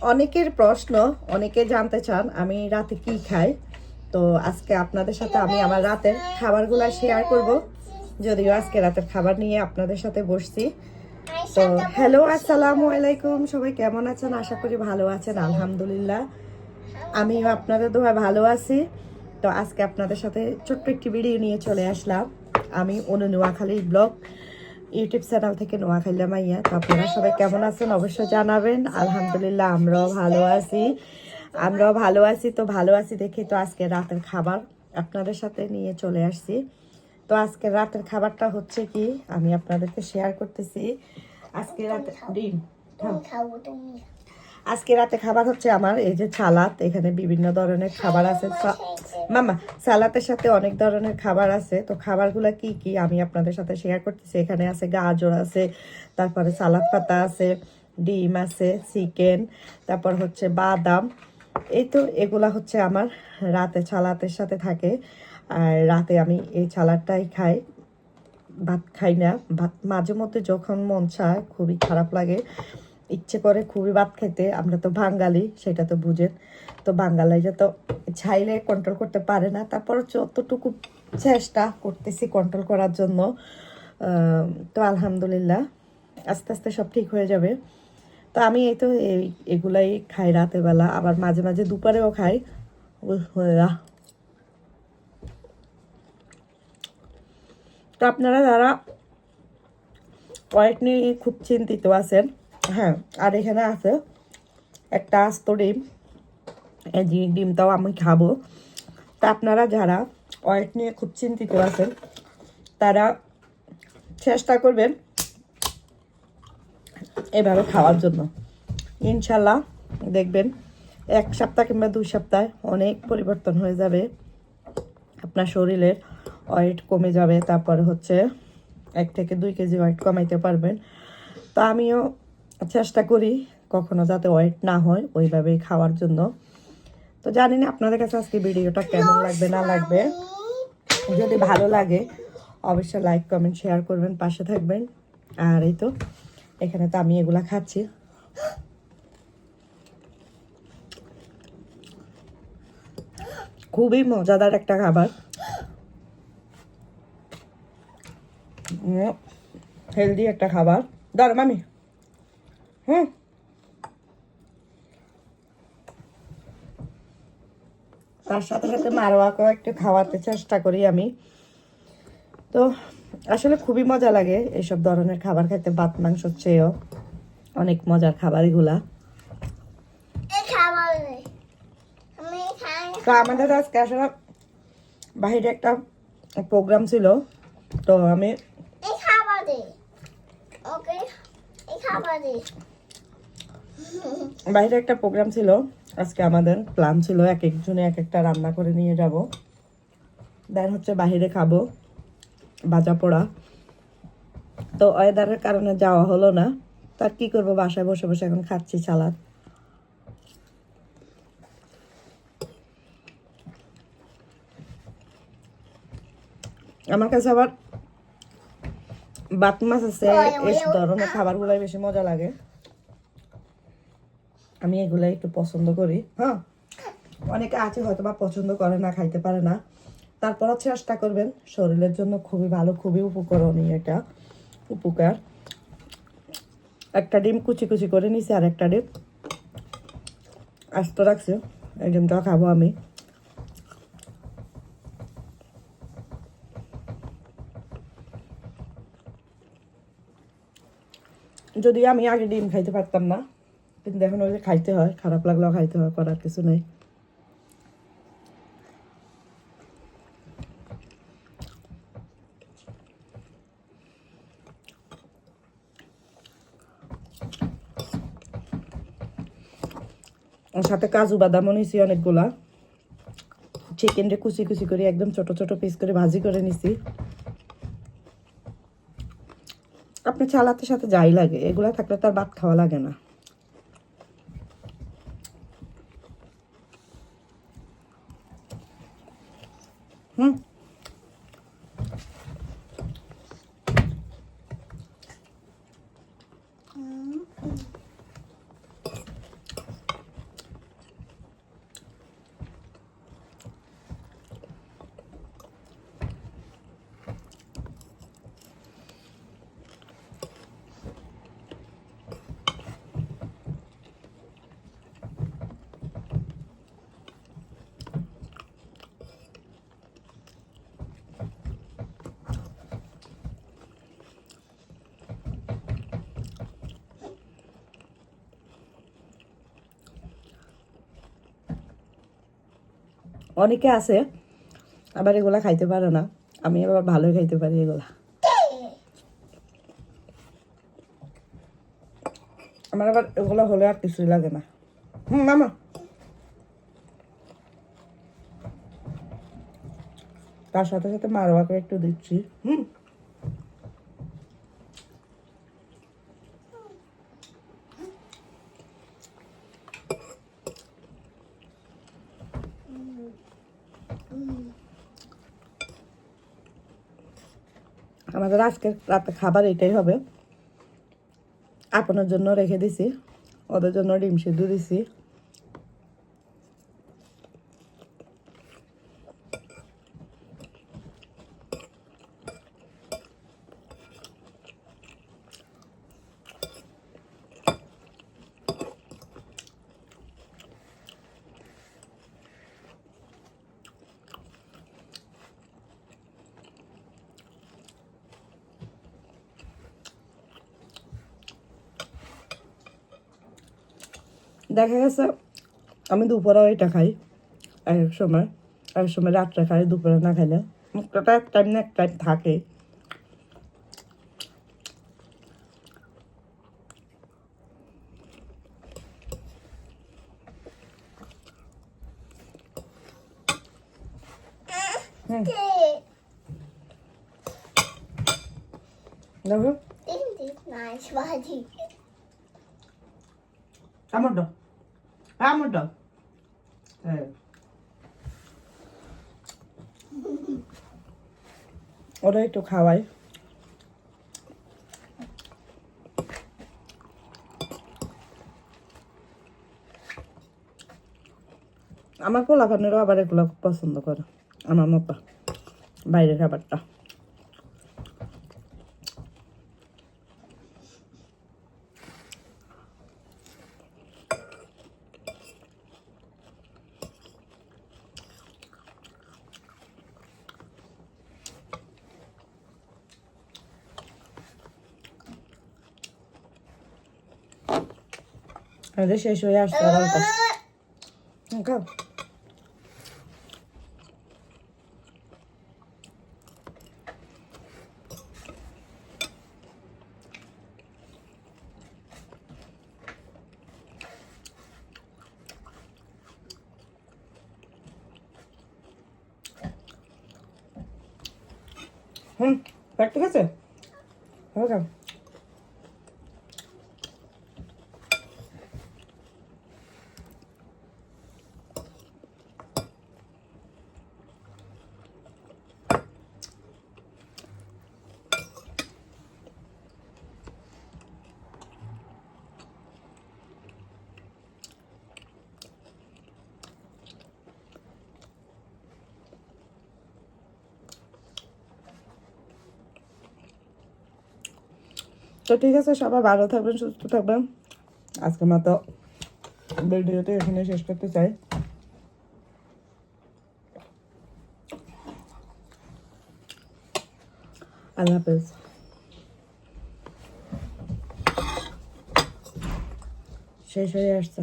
অনেকের প্রশ্ন, অনেকে জানতে চান আমি রাতে কি খাই। তো আজকে আপনাদের সাথে আমি আমার রাতের খাবারগুলো শেয়ার করব। যদিও আজকে রাতের খাবার নিয়ে আপনাদের সাথে বসছি। তো হ্যালো আসসালামু আলাইকুম। সবাই কেমন আছেন? আশা করি ভালো আছেন, আলহামদুলিল্লাহ। আমিও আপনাদের দোয়া ভালো আছি। তো আজকে আপনাদের সাথে ছোট্ট একটি ভিডিও নিয়ে চলে আসলাম। আমি Anu Noakhali blog. YouTube channel থেকে নোয়াখালী মাইয়া, তো আপনারা সবাই কেমন আছেন অবশ্যই জানাবেন। আলহামদুলিল্লাহ, আমরাও ভালো আছি। আমরাও ভালো আছি, তো ভালো আছি দেখি তো আজকে রাতের খাবার আপনাদের সাথে নিয়ে চলে আসছি। তো আজকে রাতের খাবারটা হচ্ছে কি, আমি আপনাদেরকে শেয়ার করতেছি। আজকে রাতে ডিম। আজকে রাতে খাবার হচ্ছে আমার, এই যে সালাদ, এখানে বিভিন্ন ধরনের খাবার আছে। মামা, সালাতের সাথে অনেক ধরনের খাবার আছে, তো খাবারগুলো কি কি আমি আপনাদের সাথে শেয়ার করতেছি। এখানে আছে গাজর আছে, তারপরে সালাদ পাতা আছে, ডিম আছে, চিকেন, তারপর হচ্ছে বাদাম। এই তো এগুলা হচ্ছে আমার রাতে সালাতের সাথে থাকে। আর রাতে আমি এই সালাদটাই খাই। ভাত খাই না। ভাত মাঝে মধ্যে যখন মন চায় খুবই খারাপ লাগে। ইচ্ছে করে খুবই ভাত খেতে, আমরা তো বাঙালি, সেটা তো বুঝেন। তো বাঙালিরা তো চাইলে কন্ট্রোল করতে পারে না। তারপর যতটুকু চেষ্টা করতেছি কন্ট্রোল করার জন্য। তো আলহামদুলিল্লাহ, আস্তে আস্তে সব ঠিক হয়ে যাবে। তো আমি এই তো এগুলাই খাই রাতের বেলা, আবার মাঝে মাঝে দুপুরেও খাই। তো আপনারা যারা ওয়েট নিয়ে খুব চিন্তিত আছেন হ্যাঁ আর এখানে আছে একটা আস্ত ডিম। এই ডিমটাও আমি খাব। তা আপনারা যারা ওয়েট নিয়ে খুব চিন্তিত আছেন, তারা চেষ্টা করবেন এভাবে খাওয়ার জন্য। ইনশাল্লাহ দেখবেন এক সপ্তাহ কিংবা দুই সপ্তাহে অনেক পরিবর্তন হয়ে যাবে। আপনার শরীরের ওয়েট কমে যাবে, তারপরে হচ্ছে এক থেকে দুই কেজি ওয়েট কমাইতে পারবেন। তো আমিও চেষ্টা করি কখনো যাতে ওয়েট না হয় ওইভাবেই খাওয়ার জন্য। তো জানি না আপনাদের কাছে আজকে ভিডিওটা কেমন লাগবে, না লাগবে। যদি ভালো লাগে, অবশ্যই লাইক কমেন্ট শেয়ার করবেন, পাশে থাকবেন। আর এই তো, এখানে তো আমি এগুলা খাচ্ছি। খুবই মজাদার একটা খাবার। হেলদি একটা খাবার। ধর, মামি। হুম। তার সাথে সাথে মারোয়াকেও একটু খাওয়াতে চেষ্টা করি আমি। তো আসলে খুবই মজা লাগে এইসব ধরনের খাবার খেতে ভাত মাংস চেয়েও। অনেক মজার খাবার এগুলা এই খাব আমি খাই তো আমাদের আজকে আসলে বাইরে একটা প্রোগ্রাম ছিল। তো আমি এই খাব দে। ওকে এই খাব দে। বাইরে একটা প্রোগ্রাম ছিল আজকে আমাদের প্ল্যান ছিল এক একজনে এক একটা রান্না করে নিয়ে যাব। দেন হচ্ছে বাইরে খাব বাজা পোড়া। তো ওয়েদারের কারণে যাওয়া হলো না। তার কি করব বাসায় বসে বসে এখন খাচ্ছি সালাদ আমার কাছে আবার বাত মাছ আছে এই ধরনের খাবারগুলাই বেশি মজা লাগে। আমি এগুলাই একটু পছন্দ করি হ্যাঁ? অনেকে আছে হয়তো বা পছন্দ করে না, খাইতে পারে না। তারপরও চেষ্টা করবেন, শরীরের জন্য খুবই ভালো, খুবই উপকরণীয় এটা উপকার। একটা ডিম কুচি কুচি করে নিছি আর একটা ডিম। আস্ত রাখছি, এই ডিমটা খাব আমি। যদি আমি আগে ডিম খাইতে পারতাম না কিন্তু এখন ওই যে খাইতে হয়, খারাপ লাগলেও খাইতে হয়, করার কিছু নেই। সাথে কাজু বাদামও নিছি অনেকগুলা। চিকেনটা কুচি কুচি করে একদম ছোট ছোট পিস করে ভাজি করে নিছি। আপনি চালাতে সাথে যাই লাগে, এগুলা থাকলে তার ভাত খাওয়া লাগে না। হুম অনেকে আছে, আবার এগুলা খাইতে পারো না। আমি আবার ভালোই খাইতে পারি এগুলা। আমার আবার এগুলো হলে আর কিছুই লাগে না। হুম, মামা। তার সাথে সাথে মারোয়াকে একটু দিচ্ছি। হুম। আমাদের আজকের রাতে খাবার এটাই হবে। আপনার জন্য রেখে দিছি। ওদের জন্য ডিম সিদ্ধ দিছি। দেখা গেছে আমি দুপুরেও এটা খাই এক সময় এক সময় রাত্রে খাই দুপুরে না খাইলে মুখটা এক টাইম না এক টাইম থাকে। দেখো? আমার আমার দাও হ্যাঁ ওরা একটু খাওয়াই আমার পোলাপানেরও আবার এগুলো খুব পছন্দ করে, আমার মতো বাইরের খাবারটা। আমাদের শেষ হয়ে আসছে আর অল্প হুম, খাও হুম পেট ঠিক আছে খাও তো ঠিক আছে, সবাই ভালো থাকবেন, সুস্থ থাকবেন। আজকের মতো ভিডিওটি এখানে শেষ করতে চাই। আল্লাহ হাফেজ। শেষ হয়ে আসছে।